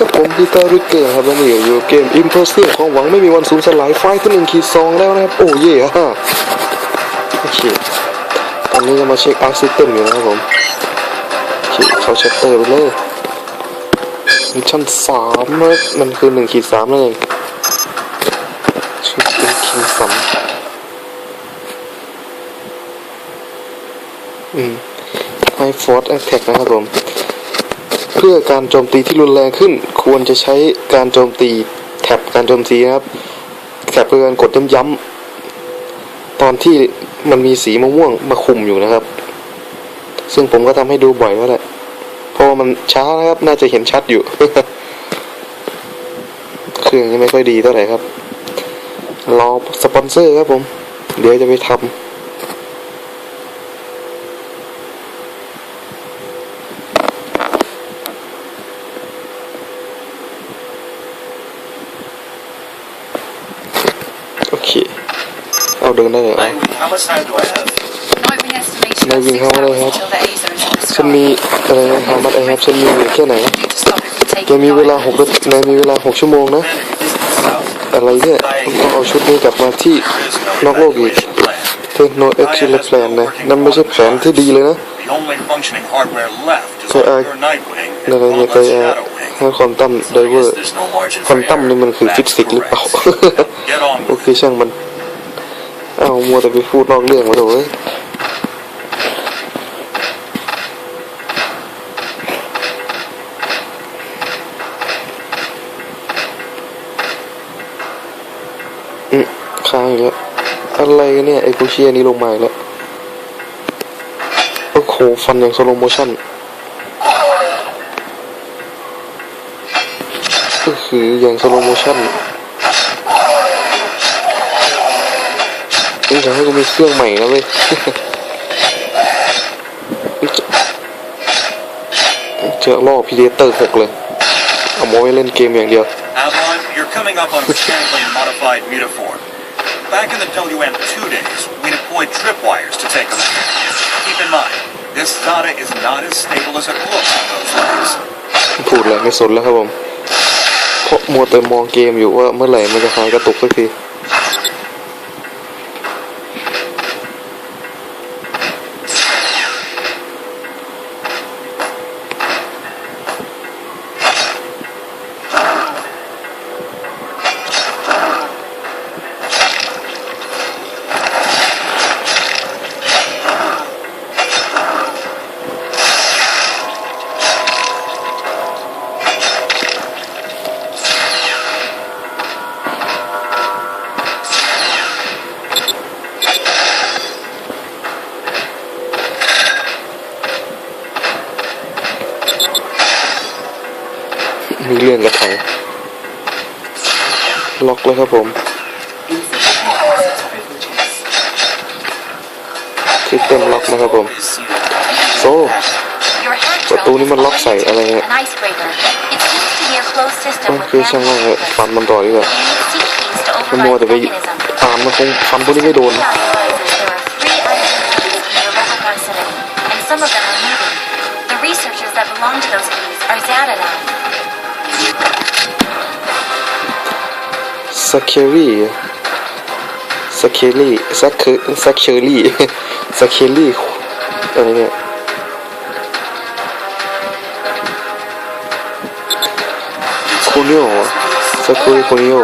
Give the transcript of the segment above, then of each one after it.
กับผมพีเตอร์ริเกอร์ครับและนี่อยู่เกม Imposter ของหวังไม่มีวันสูญสลายไฟล์ที่หนึ่งขีดสองแล้วนะครับ โอ้เย่ฮะโอเคตอนนี้จะมาเช็คอาร์ซิสเต็มอยู่นะครับผมโอเคเขาเช็คเตอร์ไปเลยมิชชั่นสามนะมันคือหนึ่งขีดสามนั่นเองชุดเป็นคิงสันอืมไฮฟอร์ดแอคแท็กนะครับผม พื่อการโจมตีที่รุนแรงขึ้น ควรจะใช้การโจมตีแท็บการโจมตีนะครับแท็บคือการกดย้ำๆตอนที่มันมีสีม่วงมาคุมอยู่นะครับ ซึ่งผมก็ทำให้ดูบ่อยแล้วแหละเพราะมันช้านะครับ น่าจะเห็นชัดอยู่เครื่องยังไม่ค่อยดีเท่าไหร่ครับรอสปอนเซอร์ครับผม เดี๋ยวจะไปทำ โอเค เอาเดินได้เลยเอา How much time do I have? Nightwing estimation Nightwing, of six how many hours have? until the Azer is in the ฉัน sky. มีอะไรนะฮามัดไอครับฉันมีอยู่แค่ไหน Need to stop it from แก taking มีเวลา fire. หกนายมีเวลาหกชั่วโมงนะ อะไรเนี่ยต้องเอาชุดนี้กลับมาที่นอกโลกอีกเทคโนเอ็กซ์เลแพลนนะนั่นไม่ใช่แผนที่ดีเลยนะ The only functioning hardware left is So, on uh, your Nightwing นั่น and อะไรเนี่ย Walnut's ไป Shadowwing. ให้ควอนตัมไดเวอ Guess ร์ there's no margin ควอน for ตัม error. นี่มันคือ That's ฟิสิกส์หรือเปล่า correct. Get on โอ with เคช่างมัน เอามัวแต่ไปพูดนอกเรื่องมาเถอะเว้ยอืมค้างอีกแล้วอะไรกันเนี่ย ไอ้กูเชียนี่ลงมาอีกแล้ว โอ้โห ฟันอย่างสโลโมชั่นก็คืออย่างสโลโมชั่น นี่จะให้กูมีเครื่องใหม่นะเว้ยเจอล่อพีเดเตอร์หกเลยเอามาไว้เล่นเกมอย่างเดียว Avalon, you're coming up on mechanically modified mutaform. Back in the WM2 days, we deployed tripwires to take them out. Keep in mind, this data is not as stable as it looks on those layers. พูดอะไรไม่สนแล้วครับผม เพราะมัวแต่มองเกมอยู่ว่าเมื่อไหร่มันจะหายกระตุกสักที มีเรื่องกระเขาล็อกแล้วครับผมซิสเต็มล็อกนะครับผมโซ่ประตูนี้มันล็อกใส่อะไรเงี้ยมันคือช่างว่าฟันมันต่อดีกว่ามันมัวแต่ไปตามมันคงฟันพวกนี้ไม่โดน I. สเคอรี่สเคอรี่สักคือสักเคอรี่สเคอรี่อะไรเนี่ยโคนิโอสเคอรี่โคนิโอ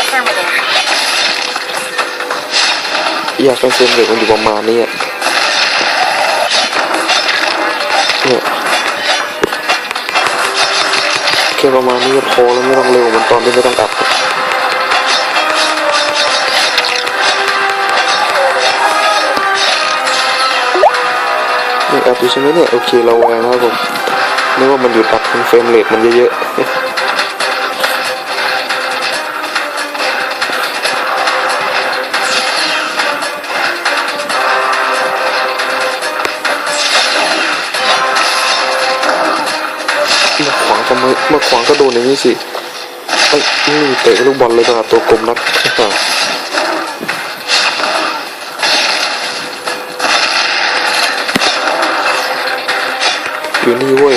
Affirmative. อยากเป็นเซนเด็กมันอยู่ประมาณนี้อะเนี่ย ค่ประมาณนี้พอแล้วไม่ต้องเร็วเหมือนตอนที่ไม่ต้องอัดนี่อัดอยู่ใช่ไหมเนี่ยโอเคเราแวงแล้วผมนึกว่ามันหยุดอัดเป็นเฟรมเรทมันเยอะๆ เมื่อขวางก็โดนอย่างนี้สิไอ้ยนี่เตะลูกบอลเลยนะตัวกลมนักอยู่นี่เว้ย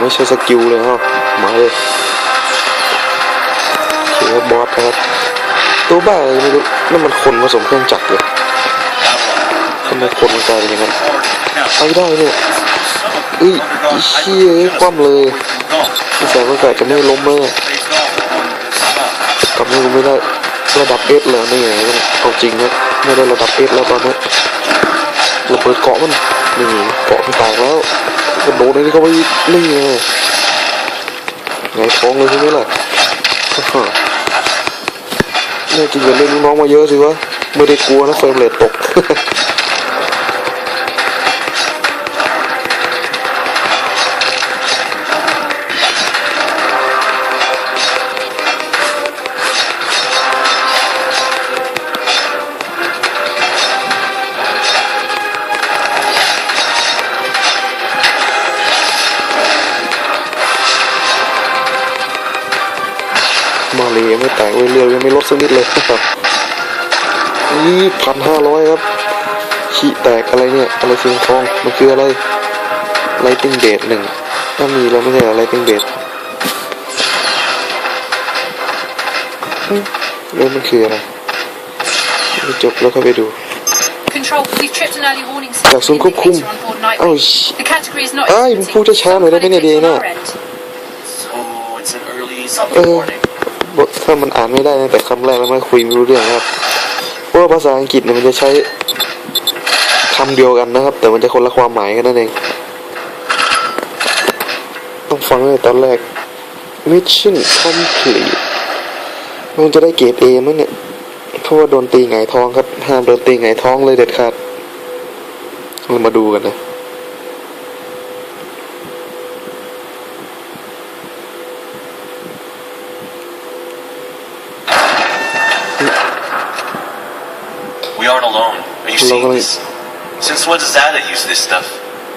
ไม่ใช่สกิลเลยฮะมาเลยเขียบอสนะครับตัวบ้าอะไรไม่รู้นั่นมันคนผสมเครื่องจักรเลยทำไมคนมันกลายเป็นอย่างนั้นไปได้เนี่ยเอ้ยอีเชี่ยเอ้ยคว่ำเลยพี่แสงก็กะจะไม่ล้มเลยกลับไม่ไม่ได้ระดับเอสแล้วนี่ไงเอาจริงนะไม่ได้ระดับเอสแล้วตอนนี้ระเบิดเกาะมัน นี่เกาะมันแตกแล้วกระโดดนี่เข้าไปนี่ไงไงท้องเลยใช่ไหมล่ะแน่จริงอย่าเล่นน้องมาเยอะสิวะไม่ได้กลัวนะเฟรมเรทตก เลยยังไม่แตกเว้ยเรือยังไม่ลดสักนิดเลยนี่พันห้าร้อยครับขี้แตกอะไรเนี่ยอะไรเสียงทองมันคืออะไรไลติงเดทหนึ่งถ้ามีแล้วไม่ใช่อะไรติงเดทเรื่องมันคืออะไรไม่จบแล้วค่อยไปดู Control, we've tripped an early warning จากศูนย์ควบคุม indicator on board Nightwing. เอ้า The category is not เอ้ยมึงพูดช้าๆหน่อยได้ไหมเนี่ยดีน่ะ on our end. บทถ้ามันอ่านไม่ได้ตั้งแต่คำแรกแล้วมันคุยไม่รู้เรื่องนะครับเพราะว่าภาษาอังกฤษเนี่ยมันจะใช้คำเดียวกันนะครับ แต่มันจะคนละความหมายกันนั่นเอง ต้องฟังเลยตอนแรก mission complete มันจะได้เกรดเอมั้งเนี่ยเพราะว่าโดนตีหงท้องครับห้ามโดนตีหงท้องเลยเด็ดขาดเรามาดูกันนะ aren't alone. Are you seeing Lovely. this? Since when does Ada use this stuff?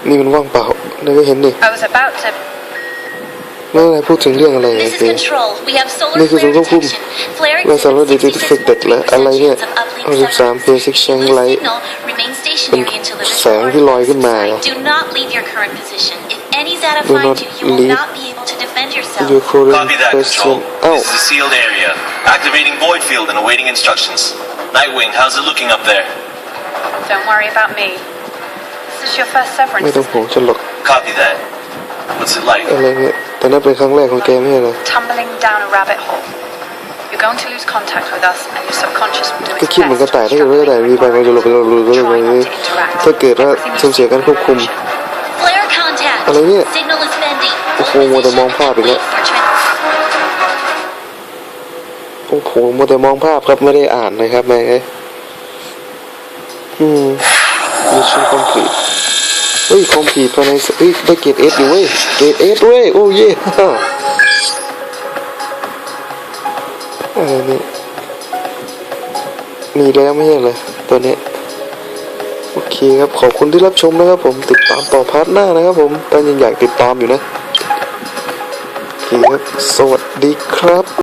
นี่มันว่างเปล่านี่ก็เห็นดิ I was about to. เมื่อไรพูดถึงเรื่องอะไร This โอ is เค control. We have solar นี่คือศูน flare ย์ควบคุม detection. Flare และสารดิจิ exhibits เฟกเด็ด 66 และอะไรเนี่ย percentages of uplink 63 substance. basic If you แชง lose ไลท์ signal, remain stationary until the แสงที่ลอยขึ้นมา Do not leave your current position. If any Zeta Do find not you, you will leave not be able to defend yourself. your current Copy that, question Control. Oh, This is a sealed area. Activating void field and awaiting instructions. Nightwing, how's it looking up there? Don't worry about me. This is your first ไม่ severance. ต้องห่วงฉันหรอก Copy that. What's it like? อะไรเนี่ยแต่นั่นเป็นครั้งแรกของแกไม่ใช่เหรอ Tumbling down a rabbit hole. You're going to lose contact with us, and your subconscious will do ก็ its คิดเหมือนกระ best ต่าย to ถ้าเกิดว่า distract กระต่ายมีไปมันจะหลบไปหลบหลบหลบหลบ Try หล not บ to interact. ถ้าเกิดว่า Everything สูญเสียการควบคุม Flare contact. อะไรเนี่ย Signal is bending. โอ้โหมัวแต่มองภาพอีกแล้ว Wait for trans- โอ้โหมัวแต่มองภาพครับไม่ได้อ่านนะครับแม่งเอ้ยอืมมิชชั่นคอมพลีทเฮ้ยคอมพลีทภายในเฮ้ยได้เกรดเอสอยู่เว้ยเกรดเอสเว้ยโอ้เย่ฮ่าอะไรเนี่ยมีแล้วไม่ใช่เหรอตัวเนี้ยโอ เคครับขอบคุณที่รับชมนะครับผมติดตามต่อพาร์ทหน้านะครับผมตอนยังอยากติดตามอยู่นะโอเคครับ สวัสดีครับ